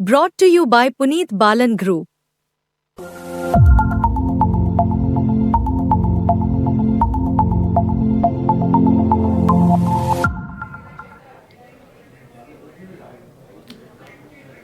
Brought to you by Puneet Balan group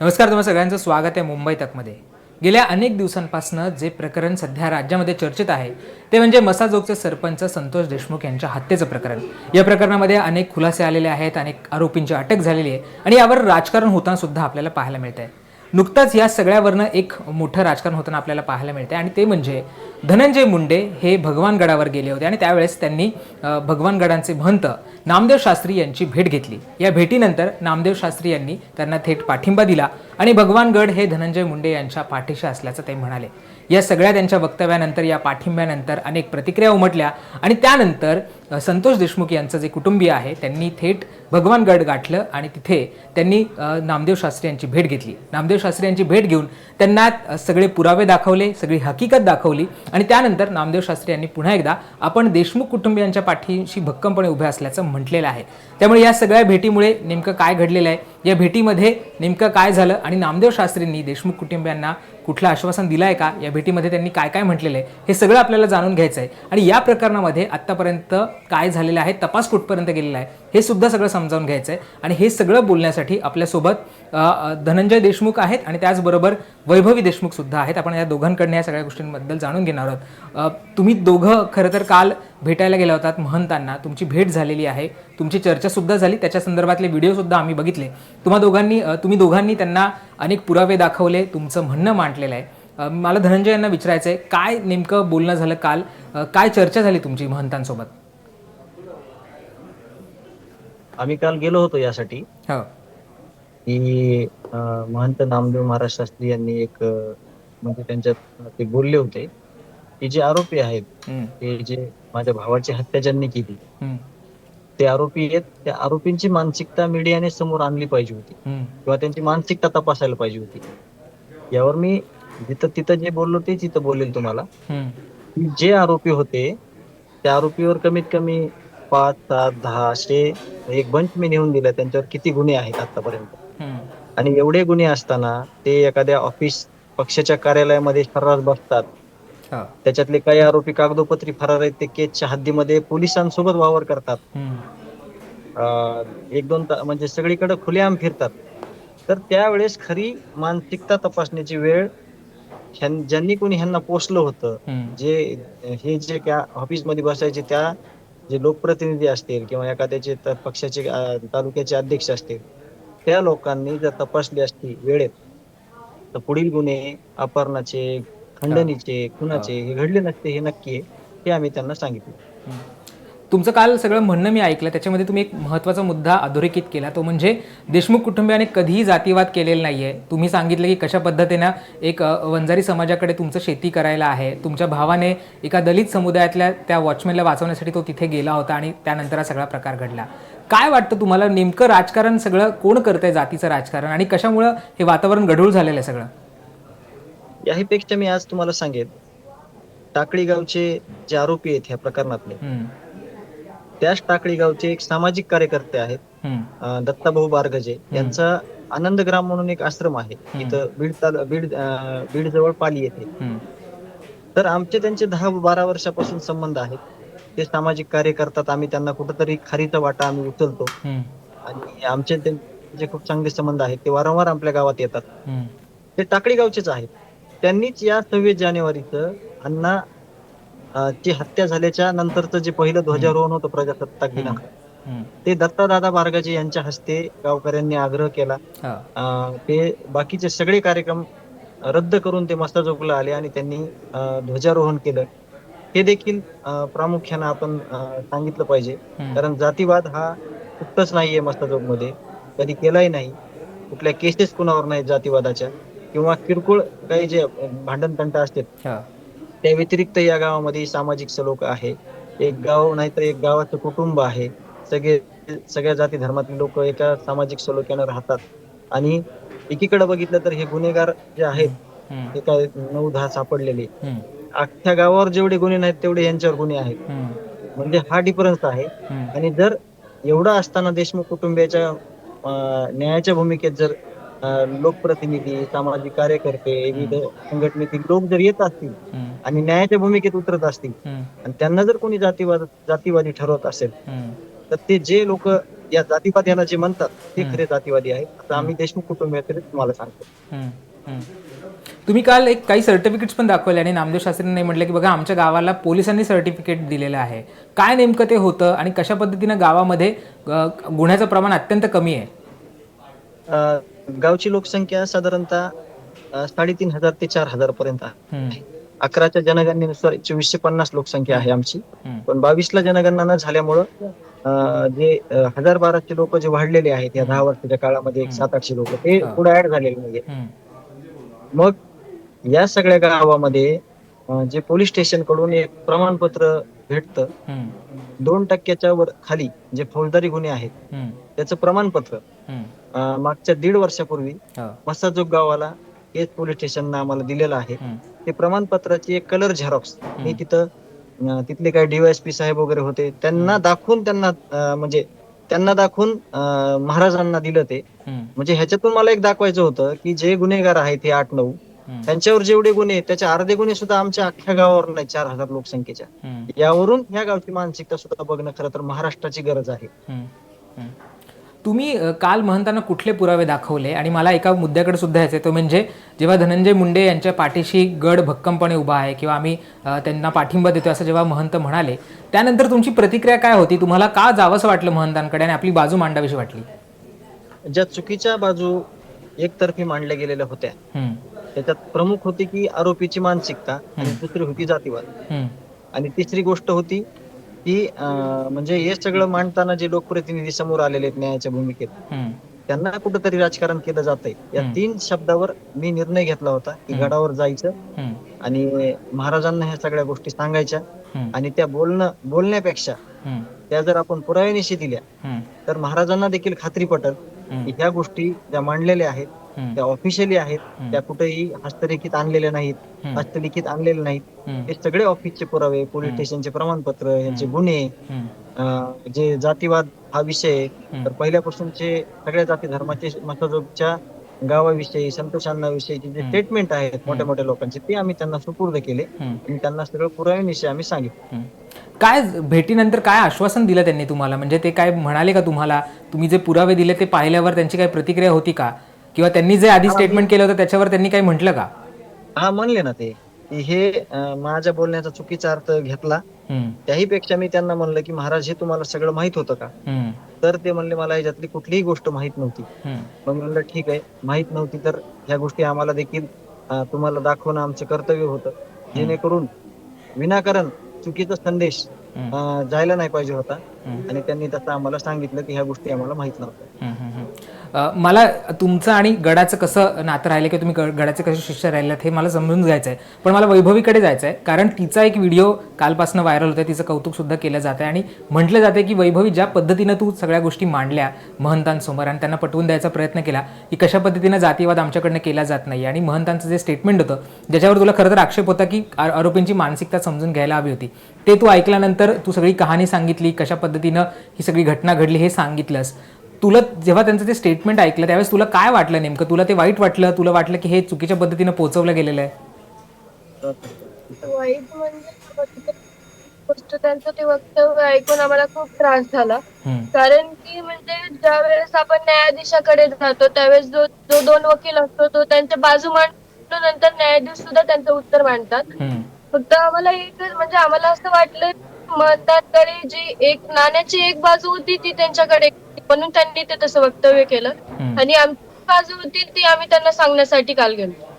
नमस्कार तुम्हाला सगळ्यांचं. स्वागत आहे मुंबई तकमध्ये. गेल्या अनेक दिवसांपासून जे प्रकरण सध्या राज्यामध्ये चर्चेत आहे ते म्हणजे मसाजोगचे सरपंच संतोष देशमुख यांच्या हत्येचं प्रकरण. या प्रकरणामध्ये अनेक खुलासे आलेले आहेत अनेक आरोपींची अटक झालेली आहे आणि यावर राजकारण होताना सुद्धा आपल्याला पाहायला मिळत आहे नुकताच या सगळ्यावरनं एक मोठं राजकारण होताना आपल्याला पाहायला मिळते आणि ते म्हणजे धनंजय मुंडे हे भगवानगडावर गेले होते आणि त्यावेळेस त्यांनी भगवानगडांचे महंत नामदेव शास्त्री यांची भेट घेतली. या भेटीनंतर नामदेव शास्त्री यांनी त्यांना थेट पाठिंबा दिला आणि भगवानगड हे धनंजय मुंडे यांच्या पाठीशी असल्याचं ते म्हणाले. या सगळ्या त्यांच्या वक्तव्यानंतर या पाठिंब्यानंतर अनेक प्रतिक्रिया उमटल्या आणि त्यानंतर संतोष देशमुख यांचं जे कुटुंबीय आहे त्यांनी थेट भगवानगड गाठलं आणि तिथे त्यांनी नामदेव शास्त्री यांची भेट घेतली. नामदेव शास्त्री यांची भेट घेऊन त्यांना सगळे पुरावे दाखवले सगळी हकीकत दाखवली आणि त्यानंतर नामदेव शास्त्री यांनी पुन्हा एकदा आपण देशमुख कुटुंबियांच्या पाठीशी भक्कमपणे उभे असल्याचं म्हटलेलं आहे. त्यामुळे या सगळ्या भेटीमुळे नेमकं काय घडलेलं आहे? या भेटीमध्ये नेमकं काय झालं? आणि नामदेव शास्त्रींनी देशमुख कुटुंबियांना कुठलं आश्वासन दिलं आहे का? या भेटीमध्ये त्यांनी काय काय म्हटलेलं आहे? हे सगळं आपल्याला जाणून घ्यायचं आहे. आणि या प्रकरणामध्ये आत्तापर्यंत काय झालेलं आहे तपास कुठपर्यंत गेलेला आहे हे सुद्धा सगळं समजावून घ्यायचं आहे. आणि हे सगळं बोलण्यासाठी आपल्यासोबत धनंजय देशमुख आहेत आणि त्याचबरोबर वैभवी देशमुख सुद्धा आहेत. आपण या दोघांकडनं या सगळ्या गोष्टींबद्दल जाणून घेणार आहोत. तुम्ही दोघं खरं तर काल भेटायला गेला होतात महंतांना. तुमची भेट झालेली आहे. तुमची चर्चा सुद्धा झाली. त्याच्या संदर्भातले व्हिडिओ सुद्धा आम्ही बघितले. तुम्हा दोघांनी तुम्ही दोघांनी त्यांना अनेक पुरावे दाखवले. तुमचं म्हणणं मांडलेलं आहे. मला धनंजय यांना विचारायचं आहे काय नेमकं बोलणं झालं काल? काय चर्चा झाली तुमची महंतांसोबत? आम्ही काल गेलो होतो यासाठी. हो. की महंत नामदेव महाराज शास्त्री यांनी एक म्हणजे त्यांच्यात ते बोलले होते. की जे आरोपी आहेत ते जे माझ्या भावाची हत्या ज्यांनी केली. ते आरोपी आहेत. त्या आरोपींची मानसिकता मीडियाने समोर आणली पाहिजे होती. किंवा त्यांची मानसिकता तपासायला पाहिजे होती. यावर मी जिथं तिथं जे बोललो ते तिथं बोलेल तुम्हाला. जे आरोपी होते त्या आरोपीवर कमीत कमी पाच सात दहा असे एक बंच मी नेऊन दिला. त्यांच्यावर किती गुन्हे आहेत आतापर्यंत? आणि एवढे गुन्हे असताना ते एखाद्या ऑफिस पक्षाच्या कार्यालयामध्ये फरार बसतात. त्याच्यातले काही आरोपी कागदोपत्री फरार आहेत ते केसच्या हद्दीमध्ये पोलिसांसोबत वावर करतात. अं, एक दोन ता- म्हणजे सगळीकडे खुलेआम फिरतात. तर त्यावेळेस खरी मानसिकता तपासण्याची वेळ ह्यां- ज्यांनी कोणी ह्यांना पोचलं होतं जे हे जे त्या ऑफिसमध्ये बसायचे त्या जे लोकप्रतिनिधी असतील किंवा एखाद्याचे त- पक्षाचे अं, तालुक्याचे अध्यक्ष असतील त्या लोकांनी जर तपासली असती वेळेत तर पुढील गुन्हे अपहरणाचे खंडणीचे खुनाचे हे घडले नसते हे नक्की आहे हे आम्ही त्यांना सांगितलं. तुमचं काल सगळं म्हणणं मी ऐकलं त्याच्यामध्ये तुम्ही एक महत्त्वाचा मुद्दा अधोरेखित केला तो म्हणजे देशमुख कुटुंबियाने कधीही जातीवाद केलेला नाही आहे तुम्ही सांगितलं की कशा पद्धतीनं एक वंजारी समाजाकडे तुमचं शेती करायला आहे. तुमच्या भावाने एका दलित समुदायातल्या त्या वॉचमॅनला वाचवण्यासाठी तो तिथे गेला होता आणि त्यानंतर हा सगळा प्रकार घडला. काय वाटतं तुम्हाला नेमकं राजकारण सगळं कोण करतंय जातीचं राजकारण आणि कशामुळं हे वातावरण गढूळ झालेलं आहे सगळं? याहीपेक्षा मी आज तुम्हाला सांगेन. टाकळी गावचे जे आरोपी आहेत ह्या प्रकरणातले त्याच टाकळी गावचे एक सामाजिक कार्यकर्ते आहेत दत्ताभाऊ बारगजे. यांचा आनंदग्राम म्हणून एक आश्रम आहे. इथं बीड ताल- बीड बीड जवळ पाली येथे तर आमचे त्यांचे दहा बारा वर्षापासून संबंध आहेत. ते सामाजिक कार्य करतात आम्ही त्यांना कुठंतरी खारीचा वाटा आम्ही उचलतो. आणि आमचे त्यांचे खूप चांगले संबंध आहेत. ते वारंवार आपल्या गावात येतात. ते टाकळी गावचेच आहेत. त्यांनीच या सव्वीस जानेवारीचं अण्णा ची हत्या झाल्याच्या नंतरचं जे पहिलं ध्वजारोहण होतं प्रजासत्ताक हम्म, ते दत्तादादा बारगाजे यांच्या हस्ते गावकऱ्यांनी आग्रह केला. ते बाकीचे सगळे कार्यक्रम रद्द करून ते मस्ताजोगला आले आणि त्यांनी ध्वजारोहण केलं. हे देखील प्रामुख्यानं आपण सांगितलं पाहिजे. कारण जातीवाद हा कुठंच नाहीये मस्ताजोगमध्ये कधी केलाही नाही. कुठल्या केसेस कुणावर नाही जातीवादाच्या. किंवा किरकोळ काही जे भांडण तंटा असतात त्या व्यतिरिक्त या गावामध्ये सामाजिक सलोख आहे. एक गाव नाहीतर एक गावाचं कुटुंब आहे. सगळे सगळ्या जाती धर्मातील लोक एका सामाजिक सलोख्यानं राहतात. आणि एकीकडे बघितलं तर हे गुन्हेगार जे आहेत काय नऊ दहा सापडलेले. अख्ख्या गावावर जेवढे गुन्हे नाहीत तेवढे यांच्यावर गुन्हे आहेत. म्हणजे हा डिफरन्स आहे. आणि जर एवढं असताना देशमुख कुटुंबियाच्या न्यायाच्या भूमिकेत जर लोकप्रतिनिधी सामाजिक कार्यकर्ते विविध संघटनेतील लोक जर येत असतील आणि न्यायाच्या भूमिकेत उतरत असतील आणि त्यांना जर कोणी जातीवाद जातीवादी ठरवत असेल. तर ते जे लोक या जातीवाद याला जे म्हणतात ते. खरे जातीवादी आहेत. आता आम्ही देशमुख कुटुंबियाकडे तुम्हाला सांगतो. तुम्ही काल एक काही सर्टिफिकेट्स पण दाखवले आणि नामदेव शास्त्रींनी म्हटलं की बघा आमच्या गावाला पोलिसांनी सर्टिफिकेट दिलेलं आहे. काय नेमकं ते होतं आणि कशा पद्धतीनं गावामध्ये गुन्ह्याचं प्रमाण अत्यंत कमी आहे? गावची लोकसंख्या साधारणतः साडेतीन हजार ते चार हजार पर्यंत आहे. अकराच्या जनगणनेनुसार चोवीसशे पन्नास लोकसंख्या आहे आमची. पण बावीसला जनगणना न झाल्यामुळं जे हजार बाराशे लोक जे वाढलेले आहेत या दहा वर्षाच्या काळामध्ये एक सात आठशे लोक ते. पुढे ऍड झालेले नाहीये. मग या सगळ्या गावामध्ये जे पोलीस स्टेशनकडून एक प्रमाणपत्र भेटतं दोन टक्क्याच्या वर खाली जे फौजदारी गुन्हे आहेत त्याचं प्रमाणपत्र मागच्या दीड वर्षापूर्वी मसाजोग गावाला हेच पोलीस स्टेशननं आम्हाला दिलेलं आहे. ते प्रमाणपत्राची एक कलर झेरॉक्स. मी तिथं तिथले काही डीवायएसपी साहेब वगैरे होते त्यांना दाखवून त्यांना म्हणजे त्यांना दाखवून महाराजांना दिलं ते. म्हणजे ह्याच्यातून मला एक दाखवायचं होतं की जे गुन्हेगार आहेत हे आठ नऊ त्यांच्यावर जेवढे गुन्हे त्याचे अर्धे गुन्हे सुद्धा आमच्या अख्ख्या गावावर नाही चार हजार लोकसंख्येच्या. यावरून ह्या गावची मानसिकता सुद्धा बघणं खरं तर महाराष्ट्राची गरज आहे. तुम्ही काल महंतांना कुठले पुरावे दाखवले? आणि मला एका मुद्द्याकडे सुद्धा यायचं तो म्हणजे जेव्हा धनंजय मुंडे यांच्या पाठीशी गड भक्कमपणे उभा आहे किंवा आम्ही त्यांना पाठिंबा देतो असं जेव्हा महंत म्हणाले त्यानंतर तुमची प्रतिक्रिया काय होती? तुम्हाला का जावंसं वाटलं महंतांकडे आणि आपली बाजू मांडावीशी वाटली? ज्या चुकीच्या बाजू एकतर्फी मांडल्या गेलेल्या होत्या त्याच्यात प्रमुख होती की आरोपीची मानसिकता आणि दुसरी होती जातीवाद. आणि तिसरी गोष्ट होती की म्हणजे हे सगळं मांडताना जे लोकप्रतिनिधी समोर आलेले आहेत न्यायाच्या भूमिकेत त्यांना कुठंतरी राजकारण केलं जात या हम्म. तीन शब्दावर मी निर्णय घेतला होता की. गडावर जायचं आणि महाराजांना ह्या सगळ्या गोष्टी सांगायच्या आणि त्या बोलणं बोलण्यापेक्षा त्या जर आपण पुराव्यानिशी दिल्या तर महाराजांना देखील खात्री हम्म, की ह्या गोष्टी ज्या मांडलेल्या आहेत त्या ऑफिशियली आहेत. त्या कुठेही हस्तरेखित आणलेल्या नाहीत हस्तलिखित आणलेले नाहीत हे सगळे ऑफिसचे पुरावे पोलीस. स्टेशनचे प्रमाणपत्र यांचे गुन्हे जे जातीवाद हा विषय. तर पहिल्यापासूनचे सगळ्या जाती धर्माचे मसाजोगच्या गावाविषयी संतोषांनाविषयीचे जे. स्टेटमेंट आहेत मोठ्या मोठ्या लोकांचे ते आम्ही त्यांना सुपूर्द केले. आणि त्यांना सगळं पुराव्याविषयी आम्ही सांगितलं. काय भेटीनंतर काय आश्वासन दिलं त्यांनी तुम्हाला? म्हणजे ते काय म्हणाले का तुम्हाला? तुम्ही जे पुरावे दिले ते पाहिल्यावर त्यांची काही प्रतिक्रिया होती का? किंवा त्यांनी जे आधी स्टेटमेंट केलं होतं त्याच्यावर त्यांनी काही म्हटलं का? हा म्हणले ना ते. हे माझ्या बोलण्याचा चुकीचा अर्थ घेतला. त्याही पेक्षा मी त्यांना म्हणलं की महाराज हे तुम्हाला सगळं माहीत होतं का? तर ते म्हणले मला याच्यातली कुठलीही गोष्ट माहीत नव्हती. मग म्हणलं ठीक आहे माहीत नव्हती तर ह्या गोष्टी आम्हाला देखील तुम्हाला दाखवणं आमचं कर्तव्य होतं. जेणेकरून विनाकारण चुकीचा संदेश जायला नाही पाहिजे होता. आणि त्यांनी तसं आम्हाला सांगितलं की ह्या गोष्टी आम्हाला माहीत नव्हत्या. मला तुमचं आणि गडाचं कसं नातं राहिलं किंवा तुम्ही ग- गडाचे कसे शिष्य राहिलात हे मला समजून घ्यायचं आहे पण मला वैभवीकडे जायचं आहे कारण तिचा एक व्हिडिओ कालपासून व्हायरल होतोय तिचं कौतुक सुद्धा केलं जात आहे आणि म्हटलं जाते की वैभवी ज्या पद्धतीनं तू सगळ्या गोष्टी मांडल्या महंतांसमोर आणि त्यांना पटवून द्यायचा प्रयत्न केला की कशा पद्धतीनं जातीवाद आमच्याकडनं केला जात नाही. आणि महंतांचं जे स्टेटमेंट होतं ज्याच्यावर तुला खरं तर आक्षेप होता की आरोपींची मानसिकता समजून घ्यायला हवी होती. ते तू ऐकल्यानंतर तू सगळी कहाणी सांगितली कशा पद्धतीनं ही सगळी घटना घडली हे सांगितलंस. तुला जेव्हा त्यांचं ते स्टेटमेंट ऐकलं त्यावेळेस तुला काय वाटलं नेमकं? तुला ते वाईट वाटलं? तुला वाटलं की हे चुकीच्या पद्धतीनं पोहोचवलं गेलेलं आहे? वाईट म्हणजे गोष्ट त्यांचं ते वक्तव्य ऐकून आम्हाला खूप त्रास झाला. कारण की म्हणजे ज्या वेळेस आपण न्यायाधीशाकडे जातो त्यावेळेस जो जो दोन वकील असतो तो त्यांच्या बाजू मांडतो नंतर न्यायाधीश सुद्धा त्यांचं उत्तर मांडतात. फक्त आम्हाला एकच म्हणजे आम्हाला असं वाटलं मतदारकडे जी एक नाण्याची एक बाजू होती ती त्यांच्याकडे. म्हणून त्यांनी ते तसं वक्तव्य केलं. आणि आमची बाजू होती ती आम्ही त्यांना सांगण्यासाठी काल गेलो.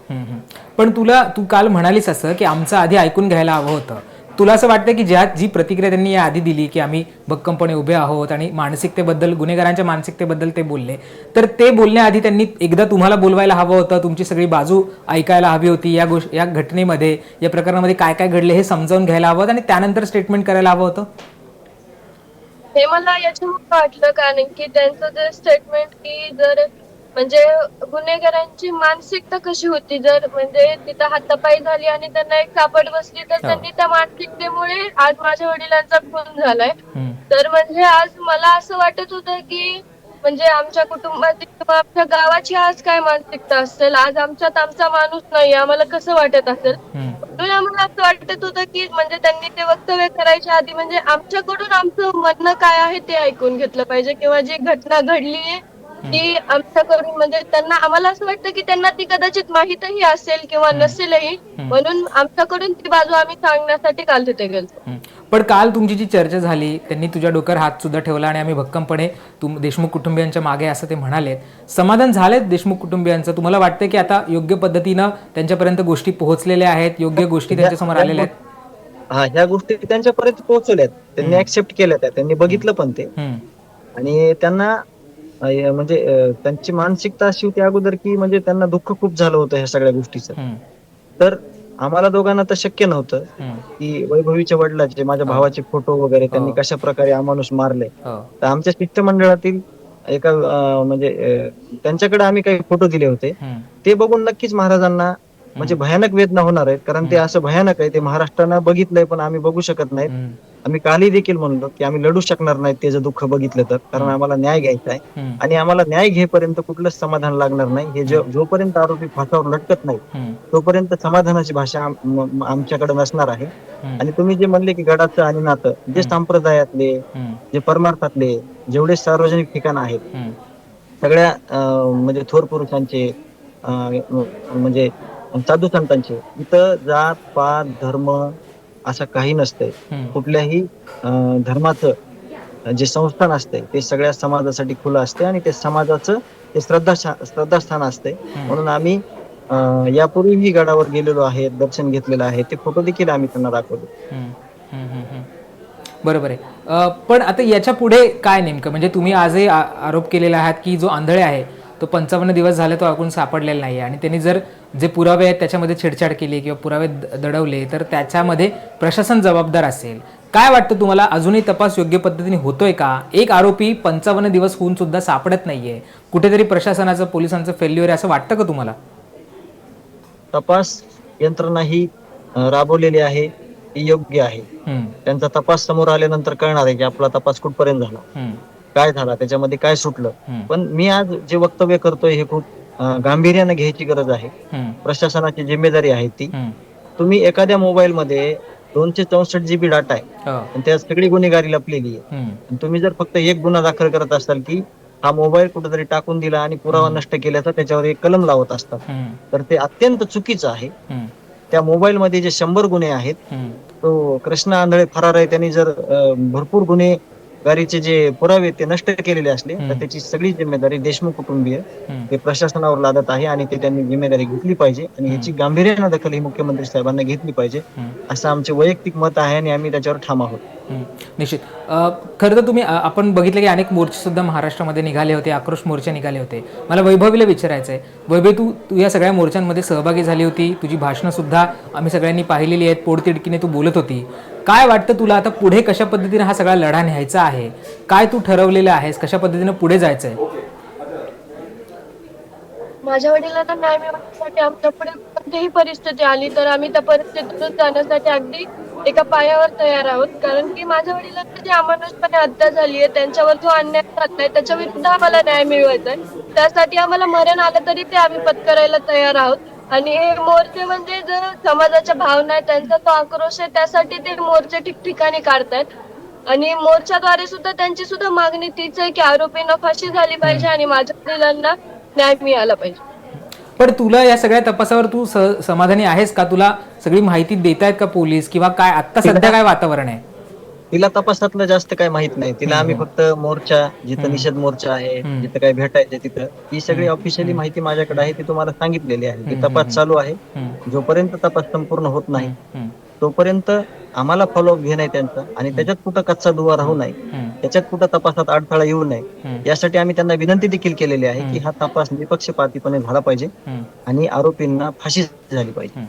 पण तुला तू काल म्हणालीस असं की आमचं आधी ऐकून घ्यायला हवं होतं. तुला असं वाटतं की ज्या जी प्रतिक्रिया त्यांनी या आधी दिली की आम्ही भक्कमपणे उभे आहोत आणि मानसिकतेबद्दल गुन्हेगारांच्या मानसिकतेबद्दल ते बोलले तर ते बोलण्याआधी त्यांनी एकदा तुम्हाला बोलवायला हवं होतं तुमची सगळी बाजू ऐकायला हवी होती या गोष्ट या घटनेमध्ये या प्रकरणामध्ये काय काय घडले हे समजावून घ्यायला हवं होतं आणि त्यानंतर स्टेटमेंट करायला हवं होतं? हे मला याच्यामुळे वाटलं कारण की त्यांचं जे स्टेटमेंट की जर म्हणजे गुन्हेगारांची मानसिकता कशी होती जर म्हणजे तिथं हातापायी झाली आणि त्यांना एक सापट बसली तर त्यांनी त्या मानसिकतेमुळे आज माझ्या वडिलांचा खून झालाय. तर म्हणजे आज मला असं वाटत होतं की म्हणजे आमच्या कुटुंबाची किंवा आमच्या गावाची आज काय मानसिकता असेल आज आमच्यात आमचा माणूस नाही आम्हाला कसं वाटत असेल. म्हणून आम्हाला असं वाटत होतं की म्हणजे त्यांनी ते वक्तव्य करायच्या आधी म्हणजे आमच्याकडून आमचं म्हणणं काय आहे ते ऐकून घेतलं पाहिजे किंवा जी घटना घडली आहे ती आमच्याकडून म्हणजे त्यांना आम्हाला असं वाटतं की त्यांना ती कदाचित माहीतही असेल किंवा नसेलही. म्हणून आमच्याकडून ती बाजू आम्ही सांगण्यासाठी काल तिथे गेलो. पण काल तुमची जी चर्चा झाली त्यांनी तुझ्या डोक्यावर हात सुद्धा ठेवला आणि आम्ही भक्कमपणे तुम देशमुख कुटुंबियांच्या मागे असं ते म्हणालेत. समाधान झालेत देशमुक कुटुंबियांचं? तुम्हाला वाटतं की आता योग्य पद्धतीनं त्यांच्यापर्यंत गोष्टी पोहोचलेल्या आहेत? योग्य गोष्टी त्यांच्यासमोर आलेल्या आहेत? हा ह्या गोष्टी त्यांच्यापर्यंत पोहोचवल्यात. त्यांनी ऍक्सेप्ट केल्या त्या. त्यांनी बघितलं पण ते. आणि त्यांना म्हणजे त्यांची मानसिकता अशी होती अगोदर की म्हणजे त्यांना दुःख खूप झालं होतं ह्या सगळ्या गोष्टीचं हं. तर आम्हाला दोघांना तर शक्य नव्हतं हं. की वैभवीच्या वडिलाचे माझ्या भावाचे फोटो वगैरे त्यांनी हो. कशा प्रकारे अमानुष मारले हो. तर आमच्या शिष्टमंडळातील एका म्हणजे त्यांच्याकडे आम्ही काही फोटो दिले होते हं. ते बघून नक्कीच महाराजांना म्हणजे भयानक वेदना होणार आहेत कारण ते असं भयानक आहे ते महाराष्ट्रानं बघितलंय पण आम्ही बघू शकत नाहीत हं. आम्ही कालही देखील म्हणलो की आम्ही लढू शकणार नाहीत त्याचं दुःख बघितलं तर कारण आम्हाला न्याय घ्यायचा आहे. आणि आम्हाला न्याय घेईपर्यंत कुठलंच समाधान लागणार नाही हे जो- जोपर्यंत आरोपी फासावर लटकत नाही. तोपर्यंत समाधानाची भाषा आमच्याकडे नसणार आहे. आणि तुम्ही जे म्हणले की गडाचं आणि नातं जे संप्रदायातले. जे परमार्थातले जेवढे सार्वजनिक ठिकाण आहेत. सगळ्या म्हणजे थोर पुरुषांचे म्हणजे साधू संतांचे इथं जात पात धर्म असं काही नसतंय. कुठल्याही धर्माचं जे संस्थान असते ते सगळ्या समाजासाठी खुलं असते आणि ते समाजाचं ते श्रद्धा श्रद्धास्थान असते. म्हणून आम्ही यापूर्वीही गडावर गेलेलो आहे दर्शन घेतलेलं आहे ते फोटो देखील आम्ही त्यांना दाखवले. बरोबर आहे. पण आता याच्यापुढे काय नेमकं? म्हणजे तुम्ही आजही आरोप केलेला आहात की जो आंधळे आहे तो पंचावन्न दिवस झाले तो अजून सापडलेला नाही आहे आणि त्यांनी जर जे पुरावे आहेत त्याच्यामध्ये छेडछाड केली किंवा पुरावे दडवले तर त्याच्यामध्ये प्रशासन जबाबदार असेल. काय वाटतं तुम्हाला? अजूनही तपास योग्य पद्धतीने होतोय का? एक आरोपी पंचावन्न दिवस होऊन सुद्धा सापडत नाहीये. कुठेतरी प्रशासनाचं पोलिसांचं फेल्युअर आहे असं वाटतं का तुम्हाला? तपास यंत्रणा ही राबवलेली आहे. ती योग्य आहे. त्यांचा तपास समोर आल्यानंतर कळणार आहे की आपला तपास कुठपर्यंत झाला. काय झाला त्याच्यामध्ये काय सुटलं. पण मी आज जे वक्तव्य करतोय हे खूप गांभीर्यानं घ्यायची गरज आहे. प्रशासनाची जिम्मेदारी आहे ती. तुम्ही एखाद्या मोबाईल मध्ये दोनशे चौसष्ट जीबी डाटा आहे. हो, आणि त्यात सगळी गुन्हेगारी लपलेली आहे. तुम्ही जर फक्त एक गुन्हा दाखल करत असाल की हा मोबाईल कुठेतरी टाकून दिला आणि पुरावा नष्ट केल्याचा त्याच्यावर एक कलम लावत असतात. तर ते अत्यंत चुकीचं आहे. त्या मोबाईल मध्ये जे शंभर गुन्हे आहेत. तो कृष्ण आंधळे फरार आहे त्यांनी जर भरपूर गुन्हेगारीचे जे पुरावे ते नष्ट केलेले असले तर त्याची सगळी जिम्मेदारी देशमुख कुटुंबीय. ते प्रशासनावर लादत आहे आणि ते त्यांनी जिम्मेदारी घेतली पाहिजे आणि याची गांभीर्यानं दखल ही मुख्यमंत्री साहेबांना घेतली पाहिजे. असं आमचे वैयक्तिक मत आहे आणि आम्ही त्याच्यावर ठाम आहोत. निश्चित. खरं तर तुम्ही आपण बघितलं की अनेक मोर्चे सुद्धा महाराष्ट्रामध्ये निघाले होते आक्रोश मोर्चे निघाले होते. मला वैभवीला विचारायचं आहे वैभव तू तू या सगळ्या मोर्चांमध्ये सहभागी झाली होती तुझी भाषणं सुद्धा आम्ही सगळ्यांनी पाहिलेली आहेत पोडतिडकीने तू बोलत होती. काय वाटतं तुला आता पुढे कशा पद्धतीने हा सगळा लढा न्यायचा आहे? काय तू ठरवलेलं आहेस? कशा पद्धतीने पुढे जायचं आहे माझ्या वडिलांना न्याय मिळवण्यासाठी आमच्या पुढे कोणतीही परिस्थिती आली तर आम्ही त्या परिस्थितीतून जाण्यासाठी अगदी एका पायावर तयार आहोत. कारण की माझ्या वडिलांची जी अमानुषपणे हत्या झाली आहे त्यांच्यावर जो अन्याय झालाय त्याच्या विरुद्ध आम्हाला न्याय मिळवायचा आहे. त्यासाठी आम्हाला मरण आलं तरी ते आम्ही पत्करायला तयार आहोत. आणि हे मोर्चे म्हणजे जो समाजाच्या भावना आहेत त्यांचा तो आक्रोश आहे त्यासाठी ते मोर्चे ठिकठिकाणी काढतायत. आणि मोर्चाद्वारे सुद्धा त्यांची सुद्धा मागणी तीच आहे की आरोपींना फाशी झाली पाहिजे आणि माझ्या वडिलांना न्याय मिळाला पाहिजे. पण तुला या सगळ्या तपासावर तू समाधानी आहेस का? तुला सगळी माहिती देतायत का पोलीस? किंवा काय? आता सध्या काय वातावरण आहे? तिला तपासातलं जास्त काय माहीत नाही. तिला आम्ही फक्त मोर्चा जिथं निषेध मोर्चा आहे. जिथं काय भेटायचं तिथं ही सगळी ऑफिशियली माहिती माझ्याकडे आहे ती तुम्हाला सांगितलेली आहे. ती तपास चालू आहे. जोपर्यंत तपास संपूर्ण होत नाही तोपर्यंत आम्हाला फॉलोअप घेणं आहे त्यांचं आणि त्याच्यात कुठं कच्चा दुवा राहू नये त्याच्यात कुठं तपासात अडथळा येऊ नये यासाठी आम्ही त्यांना विनंती देखील केलेली आहे की हा तपास निपक्षपातीपणे झाला पाहिजे. आणि आरोपींना फाशी झाली पाहिजे.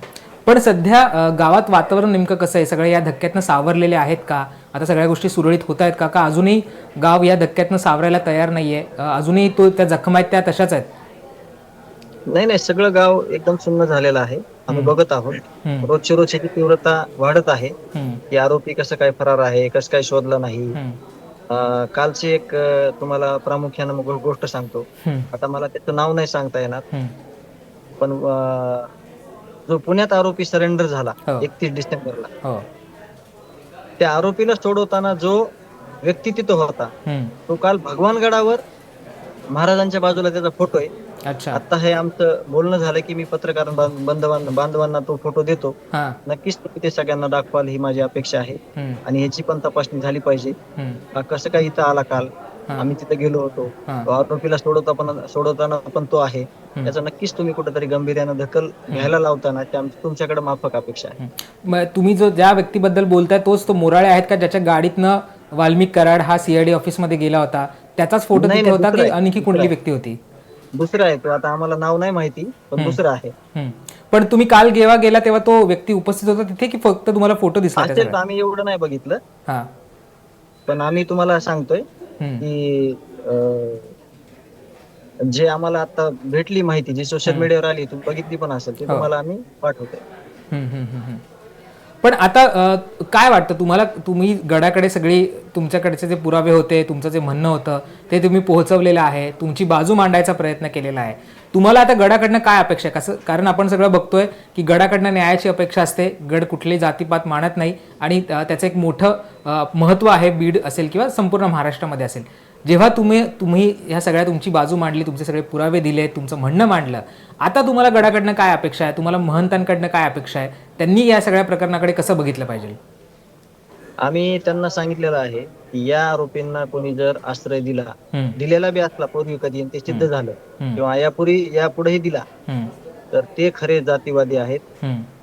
पण सध्या गावात वातावरण नेमकं कसं आहे? सगळे या धक्क्यातनं सावरलेले आहेत का? आता सगळ्या गोष्टी सुरळीत होत आहेत का? का अजूनही गाव या धक्क्यातनं सावरायला तयार नाहीये? अजूनही तो त्या जखमा आहेत त्या तशाच आहेत? नाही नाही. सगळं गाव एकदम सुन्न झालेलं आहे. आम्ही बघत आहोत. रोजची रोज ह्याची तीव्रता वाढत आहे. की आरोपी कसं काय फरार आहे कसं काय शोधला नाही? कालची एक तुम्हाला प्रामुख्यानं मग गोष्ट सांगतो. आता मला त्याचं नाव नाही सांगता येणार. पण जो पुण्यात आरोपी सरेंडर झाला हो. एकतीस डिसेंबरला. हो. त्या आरोपीला सोडवताना जो व्यक्ती तिथं होता हम्म, तो काल भगवानगडावर महाराजांच्या बाजूला त्याचा फोटो आहे. अच्छा. आता हे आमचं बोलणं झालं की मी पत्रकार बां- बांधवांना बांधवांना तो फोटो देतो. हां. नक्कीच तुम्ही ते सगळ्यांना दाखवाल ही माझी अपेक्षा आहे. हम्म, आणि ह्याची पण तपासणी झाली पाहिजे. हम्म, हा कसं काय इथं आला काल. आम्ही तिथे गेलो होतो. आरोपीला सोडवता पण सोडवताना पण तो आहे. त्याचा नक्कीच तुम्ही कुठेतरी गंभीर्यानं दखल घ्यायला लावताना त्या तुमच्याकडे माफक अपेक्षा आहे. तुम्ही जो ज्या व्यक्तीबद्दल बोलताय तोच तो मोराळे आहेत का ज्याच्या गाडीतनं वाल्मिक कराड हा सीआयडी ऑफिसमध्ये गेला होता? त्याचाच फोटो होता की आणखी कुठली. व्यक्ती होती? दुसरा आहे तो आता आम्हाला नाव नाही माहिती पण दुसरा आहे. पण तुम्ही काल जेव्हा गेला तेव्हा तो व्यक्ती उपस्थित होता तिथे की फक्त तुम्हाला फोटो दिसला आम्ही एवढं नाही बघितलं. हा. पण आम्ही तुम्हाला सांगतोय. की जे आम्हाला आता भेटली माहिती जी सोशल मीडियावर आली तुम्ही बघितली पण असेल ती हो. तुम्हाला आम्ही पाठवतोय. पण आता काय वाटतं तुम्हाला? तुम्ही गडाकडे सगळी तुमच्याकडचे जे पुरावे होते तुमचं जे म्हणणं होतं ते तुम्ही पोहोचवलेलं आहे तुमची बाजू मांडायचा प्रयत्न केलेला आहे. तुम्हाला आता गडाकडनं काय अपेक्षा आहे? कसं कारण आपण सगळं बघतोय की गडाकडनं न्यायाची अपेक्षा असते गड कुठले जातीपात मानत नाही आणि त्याचं एक मोठं महत्त्व आहे बीड असेल किंवा संपूर्ण महाराष्ट्रामध्ये असेल. जेव्हा तुम्ही तुम्ही ह्या सगळ्या तुमची बाजू मांडली तुमचे सगळे पुरावे दिले तुमचं म्हणणं मांडलं आता तुम्हाला गडाकडनं काय अपेक्षा आहे? तुम्हाला महंतांकडनं काय अपेक्षा आहे? त्यांनी या सगळ्या प्रकरणाकडे कसं बघितलं पाहिजे? आम्ही त्यांना सांगितलेलं आहे की या आरोपींना कोणी जर आश्रय दिला दिलेला बी असला पूर्वी कधी ते सिद्ध झालं. किंवा यापूर्वी यापुढेही दिला तर ते खरे जातीवादी आहेत.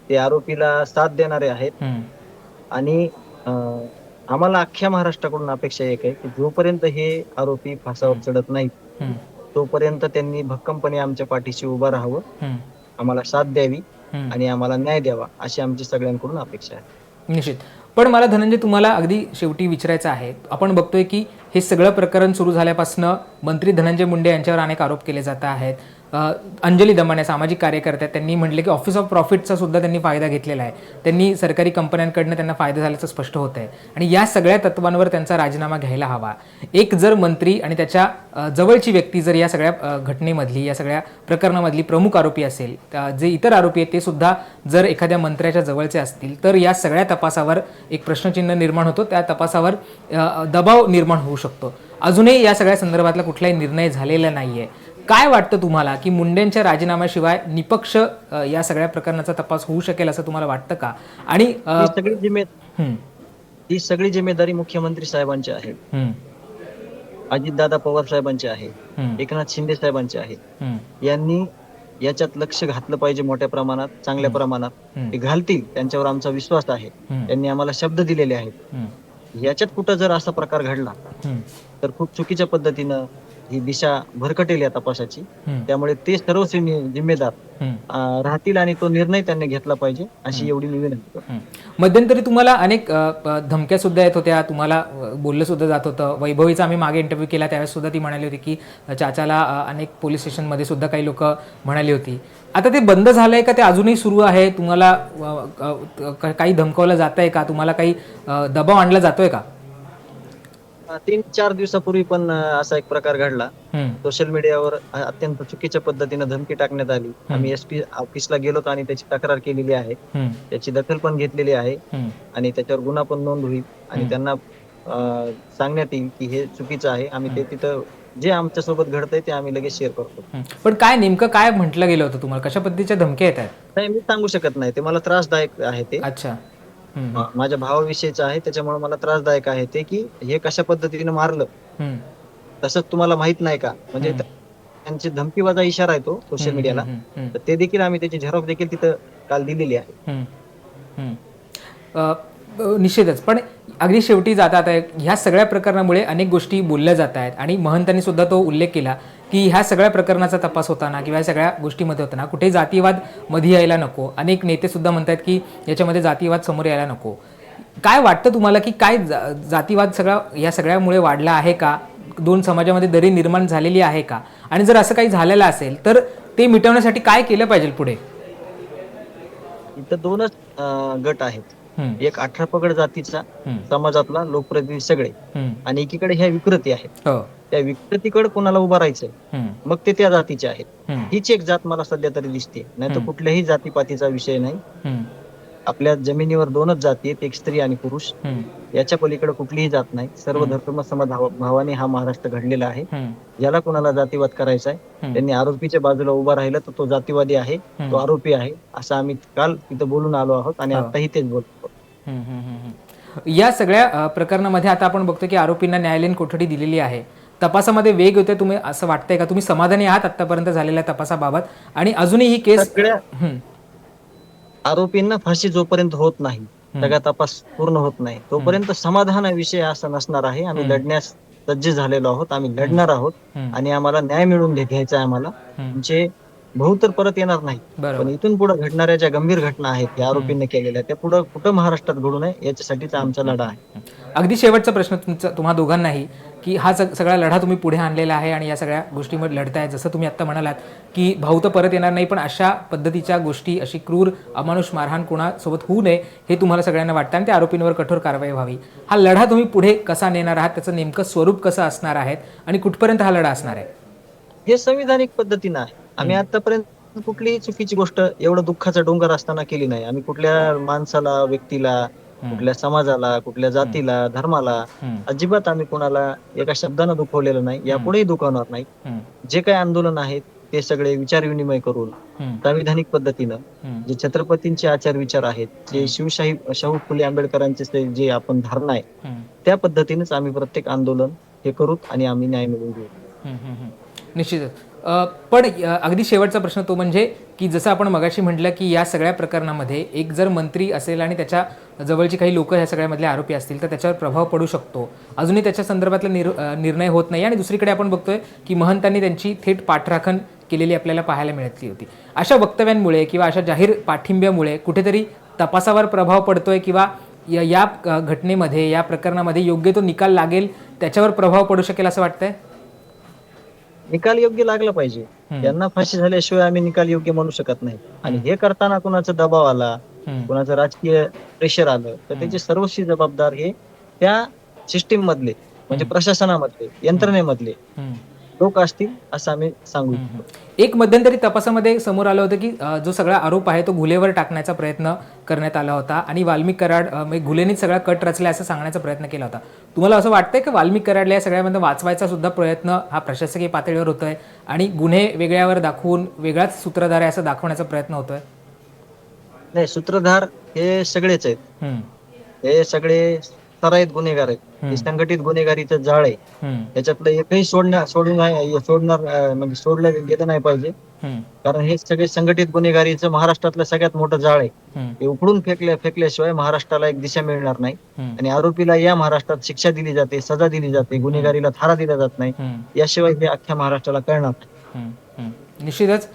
ते आरोपीला साथ देणारे आहेत. आणि आम्हाला अख्ख्या महाराष्ट्राकडून अपेक्षा एक आहे की जोपर्यंत हे आरोपी फासावर चढत नाहीत तोपर्यंत त्यांनी भक्कमपणे आमच्या पाठीशी उभं राहावं. आम्हाला साथ द्यावी. आणि आम्हाला न्याय द्यावा अशी आमची सगळ्यांकडून अपेक्षा आहे. निश्चित. पण मला धनंजय तुम्हाला अगदी शेवटी विचारायचं आहे. आपण बघतोय की हे सगळं प्रकरण सुरू झाल्यापासून मंत्री धनंजय मुंडे यांच्यावर अनेक आरोप केले जात आहेत. अंजली दमाने सामाजिक कार्यकर्ते त्यांनी म्हटले की ऑफिस ऑफ प्रॉफिटचा सुद्धा त्यांनी फायदा घेतलेला आहे. त्यांनी सरकारी कंपन्यांकडनं त्यांना फायदा झाल्याचं स्पष्ट होत आहे. आणि या सगळ्या तत्वांवर त्यांचा राजीनामा घ्यायला हवा. एक जर मंत्री आणि त्याच्या जवळची व्यक्ती जर या सगळ्या घटनेमधली या सगळ्या प्रकरणामधली प्रमुख आरोपी असेल जे इतर आरोपी आहेत ते सुद्धा जर एखाद्या मंत्र्याच्या जवळचे असतील तर या सगळ्या तपासावर एक प्रश्नचिन्ह निर्माण होतो. त्या तपासावर दबाव निर्माण होऊ शकतो. अजूनही या सगळ्या संदर्भातला कुठलाही निर्णय झालेला नाही आहे काय वाटतं तुम्हाला की मुंडेंच्या राजीनाम्याशिवाय निपक्ष अ, या सगळ्या प्रकरणाचा तपास होऊ शकेल असं तुम्हाला वाटतं का? आणि अ, ही सगळी जिम्मे हम्म, ही सगळी जिम्मेदारी मुख्यमंत्री साहेबांची आहे. अजितदादा पवार साहेबांची आहे. एकनाथ शिंदे साहेबांची आहे. यांनी याच्यात लक्ष घातलं पाहिजे मोठ्या प्रमाणात चांगल्या प्रमाणात. ते घालतील त्यांच्यावर आमचा विश्वास आहे. त्यांनी आम्हाला शब्द दिलेले आहेत. याच्यात कुठं जर असा प्रकार घडला तर खूप चुकीच्या पद्धतीनं ही दिशा भरकटेल या तपासाची त्यामुळे ते सर्व जिम्मेदार राहतील आणि तो निर्णय त्यांनी घेतला पाहिजे अशी एवढी. हं. मध्यंतरी तुम्हाला अनेक धमक्या सुद्धा येत होत्या तुम्हाला बोललं सुद्धा जात होतं. वैभवीचा आम्ही मागे इंटरव्ह्यू केला त्यावेळेस सुद्धा ती म्हणाली होती की चाचाला अनेक पोलीस स्टेशनमध्ये सुद्धा काही लोक म्हणाली होती. आता ते बंद झालंय का? ते अजूनही सुरू आहे. तुम्हाला काही धमकावलं जात आहे का? तुम्हाला काही दबाव आणला जातोय का? तीन चार दिवसापूर्वी पण असा एक प्रकार घडला. सोशल मीडियावर अत्यंत चुकीच्या पद्धतीनं धमकी टाकण्यात आली. आम्ही एस पी ऑफिसला गेलो आणि त्याची तक्रार केलेली आहे. त्याची दखल पण घेतलेली आहे. आणि त्याच्यावर गुन्हा पण नोंद होईल. आणि त्यांना सांगण्यात येईल की हे चुकीचं आहे. आम्ही ते तिथं जे आमच्यासोबत घडतंय ते आम्ही लगेच शेअर करतो. पण काय नेमकं काय म्हटलं गेलं होतं तुम्हाला? कशा पद्धतीच्या धमक्या येत आहेत? नाही मी सांगू शकत नाही. ते मला त्रासदायक आहे ते. अच्छा. माझ्या भावाविषयीचं आहे त्याच्यामुळे मला त्रासदायक आहे ते की हे कशा पद्धतीनं मारलं. तसंच तुम्हाला माहीत नाही का? म्हणजे त्यांची धमकीवाजा इशारा आहे तो सोशल मीडियाला. तर ते देखील आम्ही त्याची झेरॉक्स देखील तिथं काल दिलेली आहे. निश्चितच. पण अगदी शेवटी जातात ह्या सगळ्या प्रकरणामुळे अनेक गोष्टी बोलल्या जात आहेत आणि महंतांनी सुद्धा तो उल्लेख केला. की ह्या सगळ्या प्रकरणाचा तपास होताना किंवा ह्या सगळ्या गोष्टीमध्ये होताना कुठे जातीवादमध्ये यायला नको. अनेक नेते सुद्धा म्हणतात की याच्यामध्ये जातीवाद समोर यायला नको. काय वाटतं तुम्हाला की काय जातीवाद सगळा या सगळ्यामुळे वाढला आहे का? दोन समाजामध्ये दरी निर्माण झालेली आहे का? आणि जर असं काही झालेलं असेल तर ते मिटवण्यासाठी काय केलं पाहिजे पुढे? इथं दोनच गट आहेत. एक अठरा पगड जातीचा समाजातला लोकप्रतिनिधी सगळे. आणि एकीकडे ह्या विकृती आहेत. हो. त्या विकृतीकडे कोणाला उभा राहायचंय? मग ते त्या जातीचे आहेत. हीच एक जात मला सध्या तरी दिसते. नाही तर. कुठल्याही जातीपातीचा विषय नाही. आपल्या जमिनीवर दोनच जाती आहेत एक स्त्री आणि पुरुष. याच्या पलीकडे कुठलीही जात नाही. सर्व. धर्म भावाने हा महाराष्ट्र घडलेला आहे. ज्याला कोणाला जातीवाद करायचा आहे त्यांनी आरोपीच्या बाजूला उभा राहिलं तर तो जातीवादी आहे तो आरोपी आहे असं आम्ही काल तिथं बोलून आलो आहोत आणि. आताही तेच बोलतो. या सगळ्या प्रकरणामध्ये आता आपण बघतो की आरोपींना न्यायालयीन कोठडी दिलेली आहे. तपासामध्ये वेग होते तुम्ही असं वाटतंय का? तुम्ही समाधानी आहात आतापर्यंत झालेल्या तपासाबाबत? आणि अजूनही ही केस सगळ्या आरोपींना फाशी जोपर्यंत होत नाही सगळा तपास पूर्ण होत नाही तोपर्यंत समाधानाविषय असा नसणार आहे. आम्ही हम्म. लढण्यास सज्ज झालेलो आहोत आम्ही लढणार आहोत आणि आम्हाला न्याय मिळवून घे- घ्यायचा आहे आम्हाला. म्हणजे भाऊ तर परत येणार नाही. पण बरोबर इथून पुढे घडणाऱ्या ज्या गंभीर घटना आहेत या आरोपींनी केलेल्या त्या पुढे कुठं महाराष्ट्रात घडू नये याच्यासाठीचा आमचा लढा आहे. अगदी शेवटचा प्रश्न तुमचा तुम्हा दोघांनाही की हा सग- सगळा लढा तुम्ही पुढे आणलेला आहे आणि या सगळ्या गोष्टींमध्ये लढताय जसं तुम्ही आता म्हणालात की भाऊ तर परत येणार नाही पण अशा पद्धतीच्या गोष्टी अशी क्रूर अमानुष मारहाण कोणासोबत होऊ नये हे तुम्हाला सगळ्यांना वाटतं आणि त्या आरोपींवर कठोर कारवाई व्हावी. हा लढा तुम्ही पुढे कसा नेणार आहात त्याचं नेमकं स्वरूप कसं असणार आहे आणि कुठपर्यंत हा लढा असणार आहे? हे संविधानिक पद्धतीनं आहे. आम्ही आतापर्यंत कुठलीही चुकीची गोष्ट एवढं दुःखाचा डोंगर असताना केली नाही. आम्ही कुठल्या माणसाला व्यक्तीला कुठल्या समाजाला कुठल्या जातीला धर्माला अजिबात आम्ही कोणाला एका शब्दानं दुखवलेलं नाही. यापुढेही दुखवणार नाही. जे काही आंदोलन आहेत ते सगळे विचार विनिमय करून संविधानिक पद्धतीनं जे छत्रपतींचे आचार विचार आहेत जे शिवशाही शाहू फुले आंबेडकरांचे जे- आपण धारणा आहे. त्या पद्धतीनेच आम्ही प्रत्येक आंदोलन हे करू आणि आम्ही न्याय मिळवून घेऊ. निश्चितच. पण अगदी शेवटचा प्रश्न तो म्हणजे की जसं आपण मगाशी म्हटलं की या सगळ्या प्रकरणामध्ये एक जर मंत्री असेल आणि त्याच्या जवळची काही लोक ह्या सगळ्यामधले आरोपी असतील तर त्याच्यावर प्रभाव पडू शकतो. अजूनही त्याच्या संदर्भातला निर निर्णय होत नाही आणि दुसरीकडे आपण बघतोय की महंतांनी त्यांची थेट पाठराखण केलेली आपल्याला पाहायला मिळतली होती. अशा वक्तव्यांमुळे किंवा अशा जाहीर पाठिंब्यामुळे कुठेतरी तपासावर प्रभाव पडतोय किंवा या या घटनेमध्ये या प्रकरणामध्ये योग्य तो निकाल लागेल त्याच्यावर प्रभाव पडू शकेल असं वाटतंय? निकाल योग्य लागला पाहिजे. यांना फाशी झाल्याशिवाय आम्ही निकाल योग्य म्हणू शकत नाही आणि हे करताना कुणाचा दबाव आला. कुणाचं राजकीय प्रेशर आलं तर त्याचे सर्वस्वी जबाबदार हे त्या सिस्टीम मधले म्हणजे प्रशासनामधले यंत्रणेमधले. लोक असतील असं आम्ही सांगू इच्छितो. एक मध्यंतरी तपासामध्ये समोर आलं होतं की जो सगळा आरोप आहे तो घुलेवर टाकण्याचा प्रयत्न करण्यात आला होता आणि वाल्मिक कराड म्हणजे घुलेनीच सगळा कट रचला असं सांगण्याचा प्रयत्न केला होता. तुम्हाला असं वाटतंय की वाल्मिक कराडला या सगळ्यामध्ये वाचवायचा सुद्धा प्रयत्न हा प्रशासकीय पातळीवर होतोय आणि गुन्हे वेगळ्यावर दाखवून वेगळाच सूत्रधार आहे असं दाखवण्याचा प्रयत्न होतोय? नाही सूत्रधार हे सगळेच आहेत. हे सगळे सराईत गुन्हेगार आहेत. हे संघटित गुन्हेगारीचं जाळ आहे. त्याच्यातलं एकही सोडणार सोडून सोडणार म्हणजे सोडलं गेलं नाही पाहिजे. कारण हे सगळे संघटित गुन्हेगारीचं महाराष्ट्रातलं सगळ्यात मोठं जाळ आहे. हे उकडून फेकल्या फेकल्याशिवाय महाराष्ट्राला एक दिशा मिळणार नाही. आणि आरोपीला या महाराष्ट्रात शिक्षा दिली जाते सजा दिली जाते गुन्हेगारीला थारा दिला जात नाही. याशिवाय हे अख्ख्या महाराष्ट्राला कळणार. निश्चितच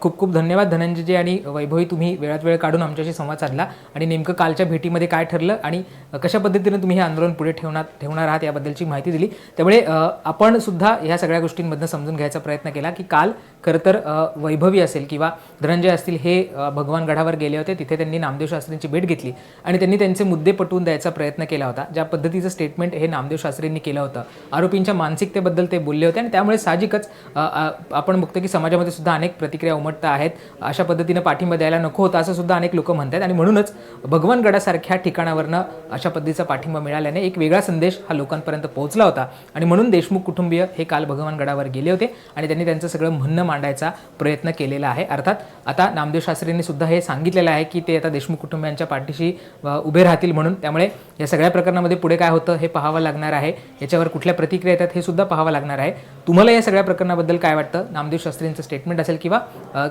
खूप खूप धन्यवाद धनंजयजी आणि वैभवी तुम्ही वेळात वेळ काढून आमच्याशी संवाद साधला आणि नेमकं कालच्या भेटीमध्ये काय ठरलं आणि कशा पद्धतीने तुम्ही हे आंदोलन पुढे ठेवणार ठेवणार आहात याबद्दलची माहिती दिली. त्यामुळे आपण सुद्धा ह्या सगळ्या गोष्टींमधनं समजून घ्यायचा प्रयत्न केला की काल खरं तर वैभवी असेल किंवा धनंजय असतील हे भगवानगडावर भगवान गडावर गेले होते तिथे त्यांनी नामदेव शास्त्रींची भेट घेतली आणि त्यांनी त्यांचे मुद्दे पटवून द्यायचा प्रयत्न केला होता ज्या पद्धतीचं स्टेटमेंट हे नामदेव शास्त्रींनी केलं होतं. आरोपींच्या मानसिकतेबद्दल ते बोलले होते आणि त्यामुळे साहजिकच आपण बघतो की समाजामध्ये सुद्धा अनेक प्रतिक्रिया उमटत आहेत. अशा पद्धतीनं पाठिंबा द्यायला नको होता असं सुद्धा अनेक लोक म्हणतात आणि म्हणूनच भगवानगडासारख्या ठिकाणावरनं अशा पद्धतीचा पाठिंबा मिळाल्याने एक वेगळा संदेश हा लोकांपर्यंत पोहोचला होता. आणि म्हणून देशमुख कुटुंबीय हे काल भगवानगडावर गेले होते आणि त्यांनी त्यांचं सगळं म्हणणं मांडायचा प्रयत्न केलेला आहे. अर्थात आता नामदेव शास्त्रींनी सुद्धा हे सांगितलेलं आहे की ते आता देशमुख कुटुंबियांच्या पाठीशी उभे राहतील म्हणून. त्यामुळे या सगळ्या प्रकरणामध्ये पुढे काय होतं हे पाहावं लागणार आहे. याच्यावर कुठल्या प्रतिक्रिया येतात हे सुद्धा पाहावं लागणार आहे. तुम्हाला या सगळ्या प्रकरणाबद्दल काय वाटतं? नामदेव शास्त्रींचं स्टेटमेंट असेल किंवा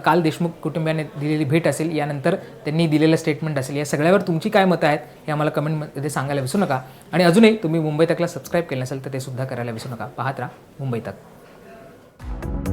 काल देशमुख कुटुंबियांनी दिलेली भेट असेल यानंतर त्यांनी दिलेलं स्टेटमेंट असेल या सगळ्यावर तुमची काय मतं आहेत हे आम्हाला कमेंटमध्ये सांगायला विसरू नका. आणि अजूनही तुम्ही मुंबई तकला सबस्क्राईब केलं नसेल तर ते सुद्धा करायला विसरू नका. पाहत राहा मुंबई तक.